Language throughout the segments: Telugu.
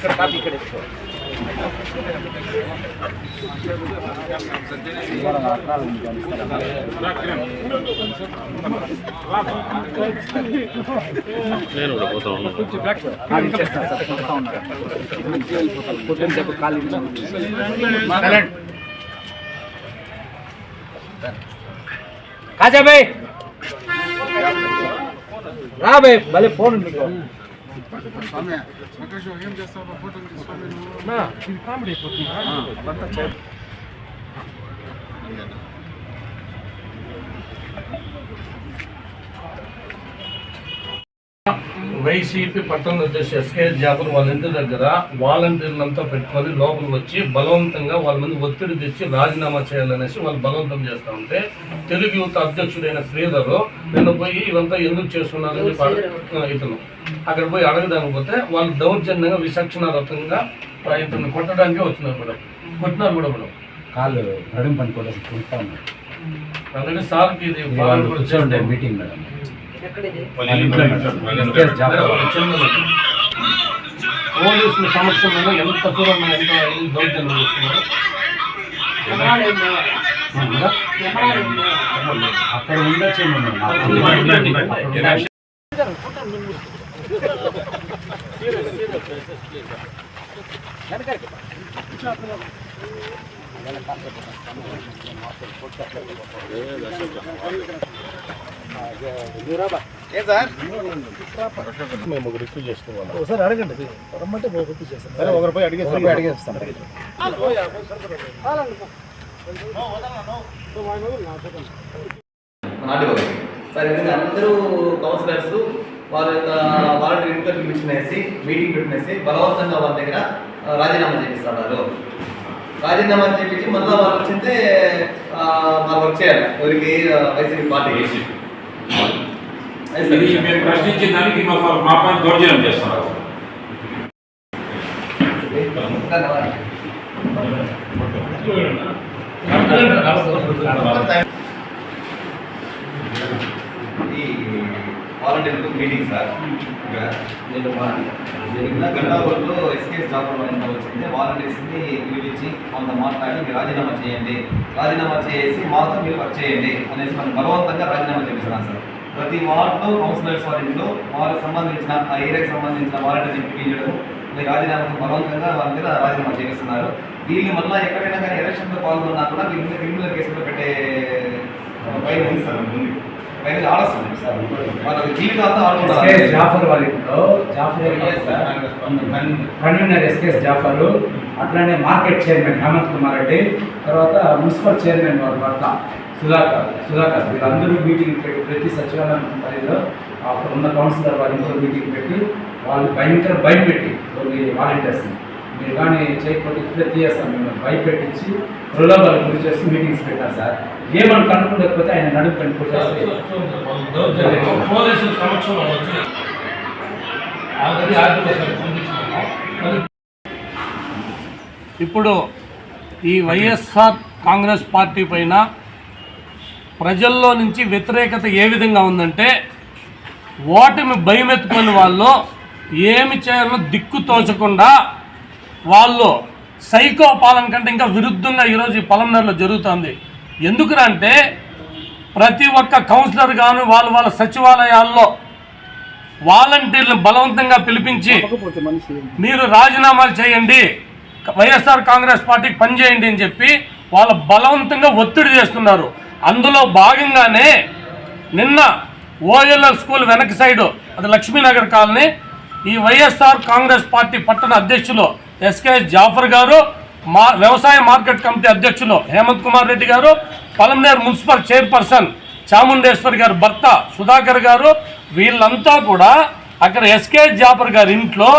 ఇక్కడ కాపీ ఇక్కడ ఇచ్చుకో. ఆ, ఇచ్చేస్తాను సార్, కొడతా ఉన్నారు. పొద్దున్న చెప్పు, ఖాళీ ఉంది. సైలెంట్. కాజా భాయ్ రా భాయ్ భలే ఫోన్ ఉంది వైసీపీ పట్టణ అధ్యక్షుడు ఎస్కే జాఫర్ వాళ్ళ ఇంటి దగ్గర వాలంటీర్లంతా పెట్టుకొని లోపల వచ్చి బలవంతంగా వాళ్ళ మీద ఒత్తిడి తెచ్చి రాజీనామా చేయాలనేసి వాళ్ళు బలవంతం చేస్తా ఉంటే తెలుగు యువత అధ్యక్షుడైన శ్రీధర్ నిన్న పోయి ఇవంతా ఎందుకు చేస్తున్నారని చెప్పి ఇతను. అక్కడ పోయి అడగడానికి పోతే వాళ్ళు దౌర్జన్యంగా విచక్షణారకంగా ఆ, ఇతను కొట్టడానికి వచ్చినారు మేడం. కొట్టినారు కూడా మేడం. కాళ్ళు నడుము పని కూడా చూస్తా ఉన్నాడు అందుకే సార్కి ఇది కూడా. Meeting madam. పోలీసుల సమక్షంలో ఎంత దూరం ఎంత దౌర్జన్యం చేస్తున్నారు? అక్కడ ఉండొచ్చు మేము మేము ఒక రిసీవ్ చేస్తున్నాం ఒకసారి అడగండి రమ్మంటే పంపించేస్తాను సరే ఒకరి పోయి అడిగేస్తాం అడిగేస్తాం సార్ ఎందుకంటే అందరూ కౌన్సిలర్స్ వాళ్ళ యొక్క వాలంటీర్ ఇంటర్వ్యూ పిలిచినేసి మీటింగ్ పెట్టినేసి బలవంతంగా వాళ్ళ దగ్గర రాజీనామా చేపిస్తున్నారు. రాజీనామా చేపించి మళ్ళీ వాళ్ళు వచ్చింటే ఆ, వాళ్ళు వర్క్ చేయాలి. ఎవరికి వైసీపీ పార్టీకి. ఇది మేము ప్రశ్నించిన దానికి మా పైన దౌర్జన్యం చేస్తున్నారు ఈ వాలంటీర్ మీటింగ్ సార్ నిన్న గంటాపూర్లో ఎస్కేఎస్ జాబ్ ఎంత వచ్చింది వాలంటీర్స్ని పిలిపించి కొంత మాట్లాడి మీరు రాజీనామా చేయండి. రాజీనామా చేసి మాతో మీరు వర్క్ చేయండి అనేసి మనం బలవంతంగా రాజీనామా చేపిస్తున్నాం సార్ ప్రతి వార్డులో కౌన్సిలర్స్ వారి ఇంట్లో వాళ్ళకి సంబంధించిన ఆ ఏరియాకి సంబంధించిన వాలంటీర్ని పిలిపించడం మీరు రాజీనామా బలవంతంగా వాళ్ళ మీద రాజీనామా చేపిస్తున్నారు. వీళ్ళు మళ్ళీ ఎక్కడైనా కానీ ఎలక్షన్లో పాల్గొన్నా కూడా వీళ్ళు క్రిమినల్ కేసులో పెట్టే పైన ఉంది సార్ ముందు. పైన ఆలస్యం సార్. వాళ్ళ ఎస్కేఎస్ ఆడుకుంటారు. జాఫర్ వాళ్ళ ఇంట్లో జాఫర్ కన్వీనర్ ఎస్కేఎస్ జాఫర్ అట్లానే మార్కెట్ చైర్మన్ హేమంత్ కుమార్ రెడ్డి తర్వాత మున్సిపల్ చైర్మన్ వారి భర్త సుధాకర్ సుధాకర్. వీళ్ళందరూ మీటింగ్ పెట్టి ప్రతి సచివాలయం పరిధిలో అక్కడ ఉన్న కౌన్సిలర్ వారి ఇంట్లో మీటింగ్ పెట్టి వాళ్ళు భయంకర భయపెట్టి కొన్ని వాలంటీర్స్ని మీరు కానీ చేయకపోతే ఇప్పుడే తీయేస్తాం మేము భయపెట్టించి ప్రలోభాలు గురి చేసి మీటింగ్స్ పెట్టారు సార్ ఏమని కనుక్కోలేకపోతే ఆయన నడుపు పోలీసుల సమక్షంలో వచ్చి ఆల్రెడీ మరి ఇప్పుడు ఈ వైఎస్ఆర్ కాంగ్రెస్ పార్టీ పైన ప్రజల్లో నుంచి వ్యతిరేకత ఏ విధంగా ఉందంటే ఓటమి భయమెత్తుకుని వాళ్ళు ఏమి చేయాలో దిక్కు తోచకుండా వాళ్ళు సైకో పాలన కంటే ఇంకా విరుద్ధంగా ఈరోజు ఈ పలంనర్లో జరుగుతుంది. ఎందుకురా అంటే ప్రతి ఒక్క కౌన్సిలర్ గాను వాళ్ళ వాళ్ళ సచివాలయాల్లో వాలంటీర్లను బలవంతంగా పిలిపించి మీరు రాజీనామాలు చేయండి వైఎస్ఆర్ కాంగ్రెస్ పార్టీకి పనిచేయండి అని చెప్పి వాళ్ళ బలవంతంగా ఒత్తిడి చేస్తున్నారు. అందులో భాగంగానే నిన్న ఓఎల్ఎల్ స్కూల్ వెనక సైడు అది లక్ష్మీనగర్ కాలనీ ఈ వైఎస్ఆర్ కాంగ్రెస్ పార్టీ పట్టణ అధ్యక్షులు ఎస్కే జాఫర్ గారు మా వ్యవసాయ మార్కెట్ కమిటీ అధ్యక్షులు హేమంత్ కుమార్ రెడ్డి గారు పలంనేర్ మున్సిపల్ చైర్పర్సన్ చాముండేశ్వరి గారు భర్త సుధాకర్ గారు వీళ్ళంతా కూడా అక్కడ ఎస్కే జాఫర్ గారి ఇంట్లో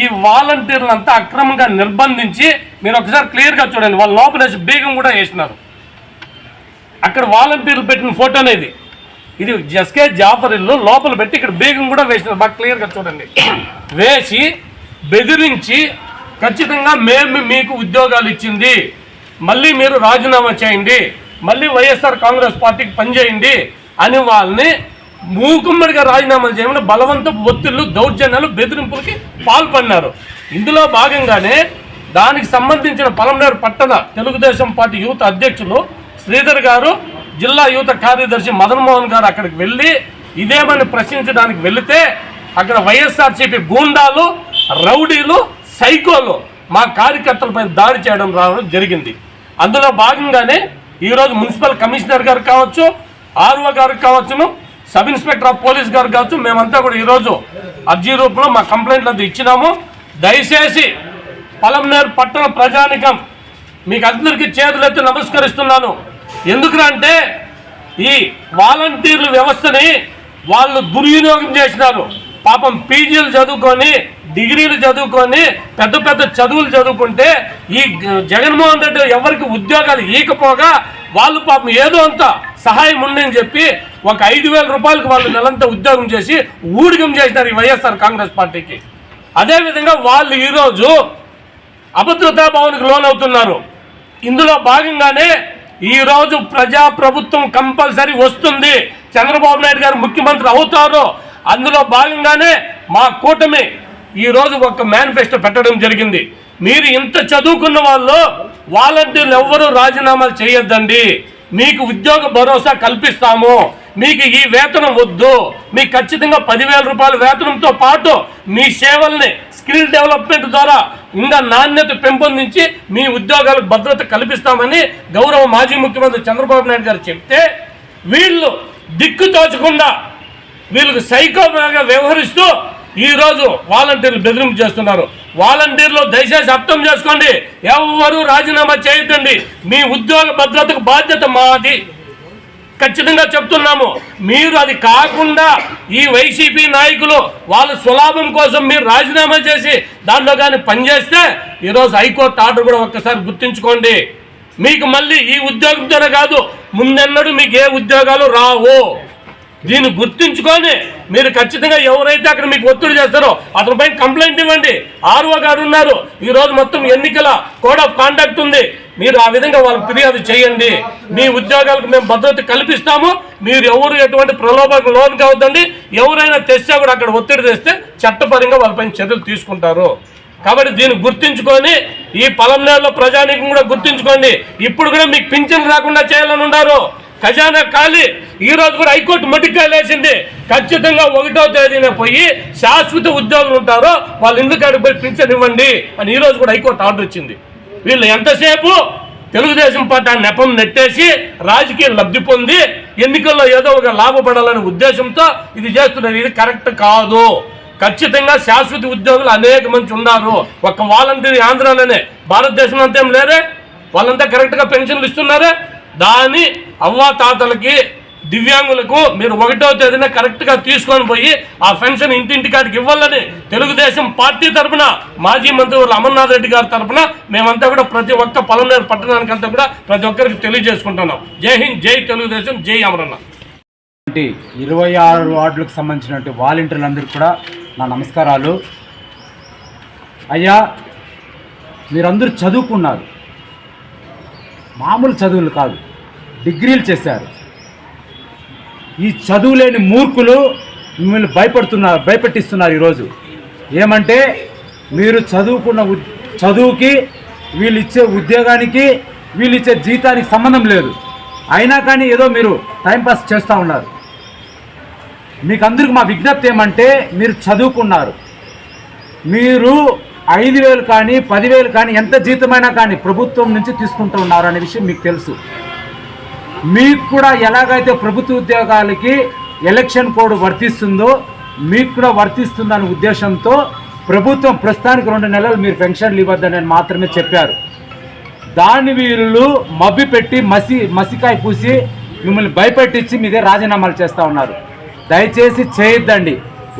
ఈ వాలంటీర్లంతా అక్రమంగా నిర్బంధించి మీరు ఒకసారి క్లియర్గా చూడండి వాళ్ళ లోపల బీగం కూడా వేసినారు. అక్కడ వాలంటీర్లు పెట్టిన ఫోటో అనేది. ఇది ఎస్కే జాఫర్ ఇల్లు లోపల పెట్టి ఇక్కడ బీగం కూడా వేసినారు బాగా క్లియర్గా చూడండి. వేసి బెదిరించి ఖచ్చితంగా మేము మీకు ఉద్యోగాలు ఇచ్చింది. మళ్ళీ మీరు రాజీనామా చేయండి. మళ్ళీ వైఎస్ఆర్ కాంగ్రెస్ పార్టీకి పనిచేయండి అని వాళ్ళని మూకుమ్మడిగా రాజీనామాలు చేయమని బలవంత ఒత్తిళ్ళు దౌర్జన్యాలు బెదిరింపులకి పాల్పడినారు. ఇందులో భాగంగానే దానికి సంబంధించిన పలమనేరు పట్టణ తెలుగుదేశం పార్టీ యూత్ అధ్యక్షులు శ్రీధర్ గారు జిల్లా యూత కార్యదర్శి మదన్మోహన్ గారు అక్కడికి వెళ్ళి ఇదేమని ప్రశ్నించడానికి వెళితే అక్కడ వైఎస్ఆర్సీపీ గూండాలు రౌడీలు సైకోలు మా కార్యకర్తలపై దాడి చేయడం రావడం జరిగింది. అందులో భాగంగానే ఈరోజు మున్సిపల్ కమిషనర్ గారు కావచ్చు ఆర్ఓ గారు కావచ్చును సబ్ ఇన్స్పెక్టర్ ఆఫ్ పోలీస్ గారు కావచ్చు మేమంతా కూడా ఈరోజు అర్జీ రూపంలో మా కంప్లైంట్లు అది ఇచ్చినాము. దయచేసి పలంనేరు పట్టణ ప్రజానికం మీకు అందరికీ చేతులెత్తి నమస్కరిస్తున్నాను. ఎందుకంటే ఈ వాలంటీర్ల వ్యవస్థని వాళ్ళు దుర్వినియోగం చేసినారు. పాపం పీజీలు చదువుకొని డిగ్రీలు చదువుకొని పెద్ద పెద్ద చదువులు చదువుకుంటే ఈ జగన్మోహన్ రెడ్డి ఎవరికి ఉద్యోగాలు ఇవ్వకపోగా వాళ్ళు పాపం ఏదో అంత సహాయం ఉండని చెప్పి ఒక ఐదు వేల రూపాయలకు వాళ్ళు నెలంతా ఉద్యోగం చేసి ఊడిగం చేసినారు ఈ వైఎస్ఆర్ కాంగ్రెస్ పార్టీకి. అదేవిధంగా వాళ్ళు ఈరోజు అభద్రతా భవన్కి లోన్ అవుతున్నారు. ఇందులో భాగంగానే ఈ రోజు ప్రజా ప్రభుత్వం కంపల్సరీ వస్తుంది. చంద్రబాబు నాయుడు గారు ముఖ్యమంత్రి అవుతారు. అందులో భాగంగానే మా కూటమి ఈరోజు ఒక మేనిఫెస్టో పెట్టడం జరిగింది. మీరు ఇంత చదువుకున్న వాళ్ళు వాలంటీర్లు ఎవ్వరూ రాజీనామాలు చేయొద్దండి. మీకు ఉద్యోగ భరోసా కల్పిస్తాము. మీకు ఈ వేతనం వద్దు. మీకు ఖచ్చితంగా పదివేల రూపాయల వేతనంతో పాటు మీ సేవల్ని స్కిల్ డెవలప్మెంట్ ద్వారా ఇంకా నాణ్యత పెంపొందించి మీ ఉద్యోగాలకు భద్రత కల్పిస్తామని గౌరవ మాజీ ముఖ్యమంత్రి చంద్రబాబు నాయుడు గారు చెప్తే వీళ్ళు దిక్కు తోచకుండా వీళ్ళకి సైకోగా వ్యవహరిస్తూ ఈరోజు వాలంటీర్లు బెదిరింపు చేస్తున్నారు. వాలంటీర్లు దయచేసి అర్థం చేసుకోండి. ఎవరు రాజీనామా చేయొద్దండి మీ ఉద్యోగ భద్రతకు బాధ్యత మాది. ఖచ్చితంగా చెప్తున్నాము. మీరు అది కాకుండా ఈ వైసీపీ నాయకులు వాళ్ళ సులాభం కోసం మీరు రాజీనామా చేసి దాంట్లో కానీ పనిచేస్తే ఈరోజు హైకోర్టు ఆర్డర్ కూడా ఒక్కసారి గుర్తుంచుకోండి. మీకు మళ్ళీ ఈ ఉద్యోగంతోనే కాదు ముందెన్నడూ మీకు ఏ ఉద్యోగాలు రావు. దీన్ని గుర్తుంచుకొని మీరు ఖచ్చితంగా ఎవరైతే అక్కడ మీకు ఒత్తిడి చేస్తారో అతనిపై కంప్లైంట్ ఇవ్వండి. ఆర్ఓ గారు ఉన్నారు. ఈ రోజు మొత్తం ఎన్నికల కోడ్ ఆఫ్ కాండక్ట్ ఉంది. మీరు ఆ విధంగా వాళ్ళకి ఫిర్యాదు చేయండి. మీ ఉద్యోగాలకు మేము భద్రత కల్పిస్తాము. మీరు ఎవరు ఎటువంటి ప్రలోభకు లోన్ కావద్దండి. ఎవరైనా తెస్తే కూడా అక్కడ ఒత్తిడి తెస్తే చట్టపరంగా వాళ్ళపైన చర్యలు తీసుకుంటారు. కాబట్టి దీన్ని గుర్తించుకొని ఈ పొలం నేలలో ప్రజానికి కూడా గుర్తించుకోండి. ఇప్పుడు కూడా మీకు పింఛన్ రాకుండా చేయాలని ఉన్నారు. ఖజానా ఖాళీ. ఈ రోజు కూడా హైకోర్టు మట్టిగా వేసింది ఖచ్చితంగా ఒకటో తేదీన పోయి శాశ్వత ఉద్యోగులు ఉంటారో వాళ్ళు ఇందుకు అడిగి పోయి పింఛన్ ఇవ్వండి అని ఈ రోజు కూడా హైకోర్టు ఆర్డర్ ఇచ్చింది. వీళ్ళు ఎంతసేపు? తెలుగుదేశం పార్టీ ఆ నెపం నెట్టేసి రాజకీయ లబ్ధి పొంది ఎన్నికల్లో ఏదో ఒక లాభపడాలనే ఉద్దేశంతో ఇది చేస్తున్నారు. ఇది కరెక్ట్ కాదు. ఖచ్చితంగా శాశ్వత ఉద్యోగులు అనేక మంది ఉన్నారు. ఒక వాలంటీర్ ఆంధ్రాలోనే. భారతదేశం అంతేం లేదే? లేరే వాళ్ళంతా కరెక్ట్గా పెన్షన్లు ఇస్తున్నారే? దాని అవ్వా తాతలకి దివ్యాంగులకు మీరు ఒకటో తేదీన కరెక్ట్గా తీసుకొని పోయి ఆ పెన్షన్ ఇంటింటికాడికి ఇవ్వాలని తెలుగుదేశం పార్టీ తరఫున మాజీ మంత్రి అమర్నాథ్ రెడ్డి గారి తరఫున మేమంతా కూడా ప్రతి ఒక్క పలమనేరు పట్టణానికంతా కూడా ప్రతి ఒక్కరికి తెలియజేసుకుంటున్నాం. జై హింద్ జై తెలుగుదేశం జై అమరన్న. ఇరవై ఆరు వార్డులకు సంబంధించినటువంటి వాలంటీర్లందరికీ కూడా నా నమస్కారాలు. అయ్యా మీరందరూ చదువుకున్నారు. మామూలు చదువులు కాదు డిగ్రీలు చేశారు. ఈ చదువులేని మూర్ఖులు మిమ్మల్ని భయపడుతున్నారు భయపెట్టిస్తున్నారు ఈరోజు. ఏమంటే మీరు చదువుకున్న చదువుకి వీళ్ళు ఇచ్చే ఉద్యోగానికి వీళ్ళు ఇచ్చే జీతానికి సంబంధం లేదు. అయినా కానీ ఏదో మీరు టైంపాస్ చేస్తూ ఉన్నారు. మీకు అందరికి మా విజ్ఞప్తి ఏమంటే మీరు చదువుకున్నారు. మీరు ఐదు వేలు కానీ పదివేలు కానీ ఎంత జీతమైనా కానీ ప్రభుత్వం నుంచి తీసుకుంటూ ఉన్నారు అనే విషయం మీకు తెలుసు. మీకు కూడా ఎలాగైతే ప్రభుత్వ ఉద్యోగాలకి ఎలక్షన్ కోడ్ వర్తిస్తుందో మీకు కూడా వర్తిస్తుందనే ఉద్దేశంతో ప్రభుత్వం ప్రస్తుతానికి రెండు నెలలు మీరు పెన్షన్లు ఇవ్వద్దని మాత్రమే చెప్పారు. దాన్ని వీళ్ళు మబ్బి పెట్టి మసి మసికాయ పూసి మిమ్మల్ని భయపెట్టించి మీదే రాజీనామాలు చేస్తూ ఉన్నారు. దయచేసి చేయొద్దండి.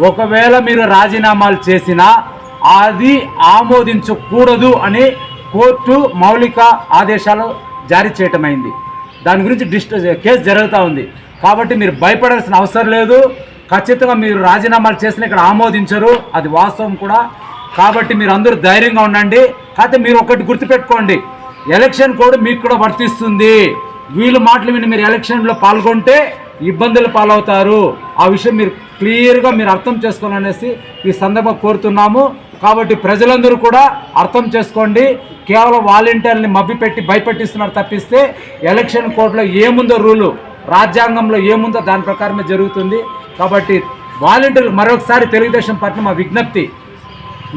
ఒకవేళ మీరు రాజీనామాలు చేసినా అది ఆమోదించకూడదు అని కోర్టు మౌలిక ఆదేశాలు జారీ చేయటమైంది. దాని గురించి డిస్ట్ కేసు జరుగుతూ ఉంది. కాబట్టి మీరు భయపడాల్సిన అవసరం లేదు. ఖచ్చితంగా మీరు రాజీనామాలు చేసిన ఇక్కడ ఆమోదించరు. అది వాస్తవం కూడా. కాబట్టి మీరు అందరూ ధైర్యంగా ఉండండి. కాకపోతే మీరు ఒకటి గుర్తుపెట్టుకోండి. ఎలక్షన్ కోడ్ మీకు కూడా వర్తిస్తుంది. వీళ్ళు మాటలు విని మీరు ఎలక్షన్లో పాల్గొంటే ఇబ్బందులు పాలవుతారు. ఆ విషయం మీరు క్లియర్గా మీరు అర్థం చేసుకోవాలనేసి ఈ సందర్భం కోరుతున్నాము. కాబట్టి ప్రజలందరూ కూడా అర్థం చేసుకోండి. కేవలం వాలంటీర్ని మభ్యపెట్టి భయపెట్టిస్తున్నారు తప్పిస్తే ఎలక్షన్ కోడ్లో ఏముందో రూలు రాజ్యాంగంలో ఏముందో దాని ప్రకారమే జరుగుతుంది. కాబట్టి వాలంటీర్లు మరొకసారి తెలుగుదేశం పార్టీ మా విజ్ఞప్తి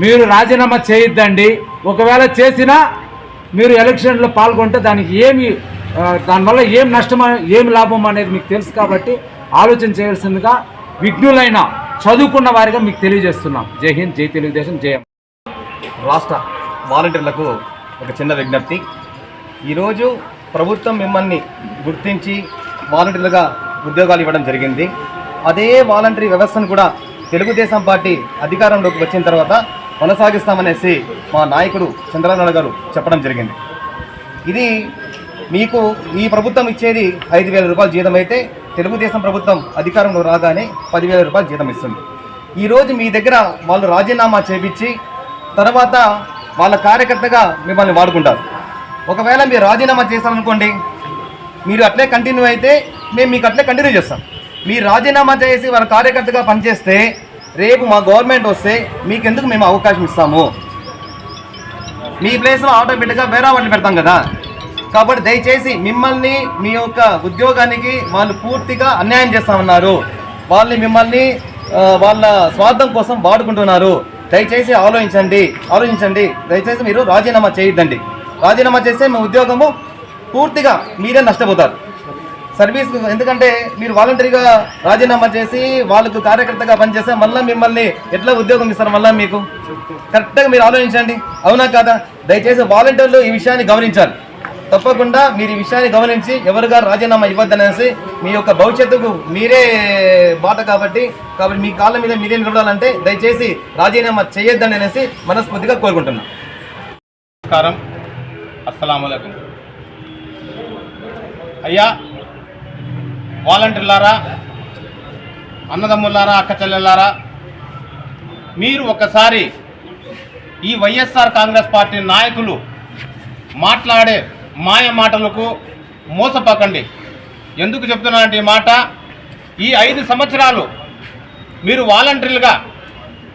మీరు రాజీనామా చేయొద్దండి. ఒకవేళ చేసినా మీరు ఎలక్షన్లో పాల్గొంటే దానికి ఏమి దానివల్ల ఏం నష్టం ఏం లాభం అనేది మీకు తెలుసు కాబట్టి ఆలోచన చేయాల్సిందిగా విఘ్నులైన చదువుకున్న వారిగా మీకు తెలియజేస్తున్నాం. జై హింద్ జై తెలుగుదేశం జయం రాష్ట్ర వాలంటీర్లకు ఒక చిన్న విజ్ఞప్తి. ఈరోజు ప్రభుత్వం మిమ్మల్ని గుర్తించి వాలంటీర్లుగా ఉద్యోగాలు ఇవ్వడం జరిగింది. అదే వాలంటరీ వ్యవస్థను కూడా తెలుగుదేశం పార్టీ అధికారంలోకి వచ్చిన తర్వాత కొనసాగిస్తామనేసి మా నాయకుడు చంద్రబాబు గారు చెప్పడం జరిగింది. ఇది మీకు ఈ ప్రభుత్వం ఇచ్చేది ఐదు వేల రూపాయల జీతం అయితే తెలుగుదేశం ప్రభుత్వం అధికారంలో రాగానే పదివేల రూపాయలు జీతం ఇస్తుంది. ఈరోజు మీ దగ్గర వాళ్ళు రాజీనామా చేపించి తర్వాత వాళ్ళ కార్యకర్తగా మిమ్మల్ని వాడుకుంటారు. ఒకవేళ మీరు రాజీనామా చేశారనుకోండి మీరు అట్లే కంటిన్యూ అయితే మేము మీకు అట్లే కంటిన్యూ చేస్తాం. మీరు రాజీనామా చేసి వాళ్ళ కార్యకర్తగా పనిచేస్తే రేపు మా గవర్నమెంట్ వస్తే మీకెందుకు మేము అవకాశం ఇస్తాము? మీ ప్లేస్లో ఆటోమేటిక్గా వేరే వాళ్ళు పెడతాం కదా. కాబట్టి దయచేసి మిమ్మల్ని మీ యొక్క ఉద్యోగానికి వాళ్ళు పూర్తిగా అన్యాయం చేస్తామన్నారు. వాళ్ళని మిమ్మల్ని వాళ్ళ స్వార్థం కోసం వాడుకుంటున్నారు. దయచేసి ఆలోచించండి ఆలోచించండి. దయచేసి మీరు రాజీనామా చేయొద్దండి. రాజీనామా చేస్తే మీ ఉద్యోగము పూర్తిగా మీరే నష్టపోతారు. సర్వీస్ ఎందుకంటే మీరు వాలంటరీగా రాజీనామా చేసి వాళ్ళకు కార్యకర్తగా పనిచేస్తే మళ్ళీ మిమ్మల్ని ఎట్లా ఉద్యోగం ఇస్తారు మళ్ళీ మీకు? కరెక్ట్గా మీరు ఆలోచించండి. అవునా కాదా? దయచేసి వాలంటీర్లు ఈ విషయాన్ని గమనించాలి. తప్పకుండా మీరు ఈ విషయాన్ని గమనించి ఎవరుగా రాజీనామా ఇవ్వద్దనేసి మీ యొక్క భవిష్యత్తుకు మీరే బాట కాబట్టి కాబట్టి మీ కాళ్ళ మీద మీరే నిలబడాలంటే దయచేసి రాజీనామా చేయొద్దని అనేసి మనస్ఫూర్తిగా కోరుకుంటున్నాను నమస్కారం. అస్సలం అయ్యా వాలంటీర్లారా అన్నదమ్ములారా అక్క మీరు ఒకసారి ఈ వైఎస్ఆర్ కాంగ్రెస్ పార్టీ నాయకులు మాట్లాడే మాయ మాటలకు మోసపోకండి. ఎందుకు చెప్తున్నానంటే ఈ మాట? ఈ ఐదు సంవత్సరాలు మీరు వాలంటీర్లుగా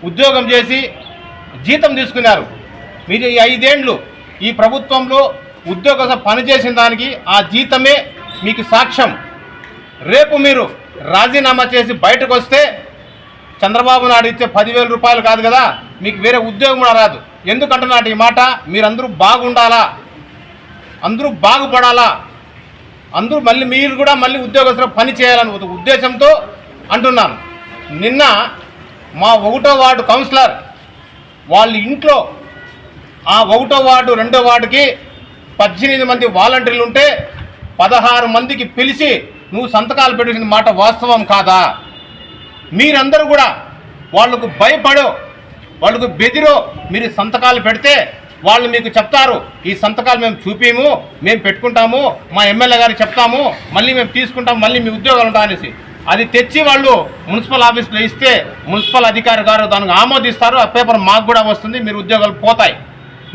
ఉద్యోగం చేసి జీతం తీసుకున్నారు. మీరు ఈ ఐదేండ్లు ఈ ప్రభుత్వంలో ఉద్యోగ పనిచేసిన దానికి ఆ జీతమే మీకు సాక్ష్యం. రేపు మీరు రాజీనామా చేసి బయటకు వస్తే చంద్రబాబు నాయుడు ఇచ్చే పదివేల రూపాయలు కాదు కదా మీకు వేరే ఉద్యోగం కూడా రాదు. ఎందుకంటున్నాడు ఈ మాట? మీరందరూ బాగుండాలా? అందరూ బాగుపడాలా? అందరూ మళ్ళీ మీరు కూడా మళ్ళీ ఉద్యోగస్తులు పని చేయాలని ఒక ఉద్దేశంతో అంటున్నాను. నిన్న మా ఒకటో వార్డు కౌన్సిలర్ వాళ్ళ ఇంట్లో ఆ ఒకటో వార్డు రెండో వార్డుకి పద్దెనిమిది మంది వాలంటీర్లు ఉంటే పదహారు మందికి పిలిచి నువ్వు సంతకాలు పెట్టిన మాట వాస్తవం కాదా? మీరందరూ కూడా వాళ్ళకు భయపడో వాళ్ళకు బెదిరో మీరు సంతకాలు పెడితే వాళ్ళు మీకు చెప్తారు ఈ సంతకాలు మేము చూపిము మేము పెట్టుకుంటాము మా ఎమ్మెల్యే గారు చెప్తాము మళ్ళీ మేము తీసుకుంటాము మళ్ళీ మీ ఉద్యోగాలు ఉంటాయనేసి అది తెచ్చి వాళ్ళు మున్సిపల్ ఆఫీస్లో ఇస్తే మున్సిపల్ అధికారి గారు దానికి ఆమోదిస్తారు ఆ పేపర్ మాకు కూడా వస్తుంది మీరు ఉద్యోగాలు పోతాయి.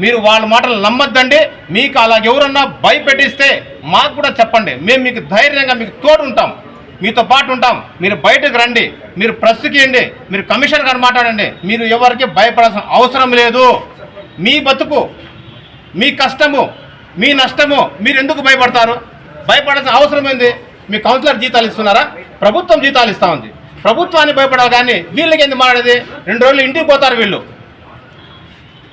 మీరు వాళ్ళ మాటలు నమ్మొద్దండి మీకు అలాగే ఎవరన్నా భయపెట్టిస్తే మాకు కూడా చెప్పండి. మేము మీకు ధైర్యంగా మీకు తోడు ఉంటాం మీతో పాటు ఉంటాం. మీరు బయటకు రండి మీరు ప్రెస్కి ఇవ్వండి మీరు కమిషన్ గారు మాట్లాడండి. మీరు ఎవరికి భయపడాల్సిన అవసరం లేదు. మీ బతుకు మీ కష్టము మీ నష్టము మీరు ఎందుకు భయపడతారు? భయపడాల్సిన అవసరం ఏంది? మీ కౌన్సిలర్ జీతాలు ఇస్తున్నారా? ప్రభుత్వం జీతాలు ఇస్తా ఉంది. ప్రభుత్వాన్ని భయపడాలి కానీ వీళ్ళకి ఎందుకు మాట్లాడేది రెండు రోజులు ఇంటికి పోతారు వీళ్ళు.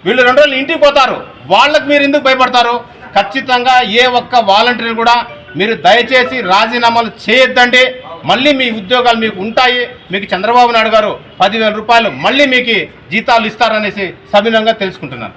వీళ్ళు రెండు రోజులు ఇంటికి పోతారు. వాళ్ళకి మీరు ఎందుకు భయపడతారు? ఖచ్చితంగా ఏ ఒక్క వాలంటీర్ కూడా మీరు దయచేసి రాజీనామాలు చేయొద్దండి. మళ్ళీ మీ ఉద్యోగాలు మీకు ఉంటాయి. మీకు చంద్రబాబు నాయుడు గారు పదివేల రూపాయలు మళ్ళీ మీకు జీతాలు ఇస్తారనేసి సవినంగా తెలుసుకుంటున్నాను.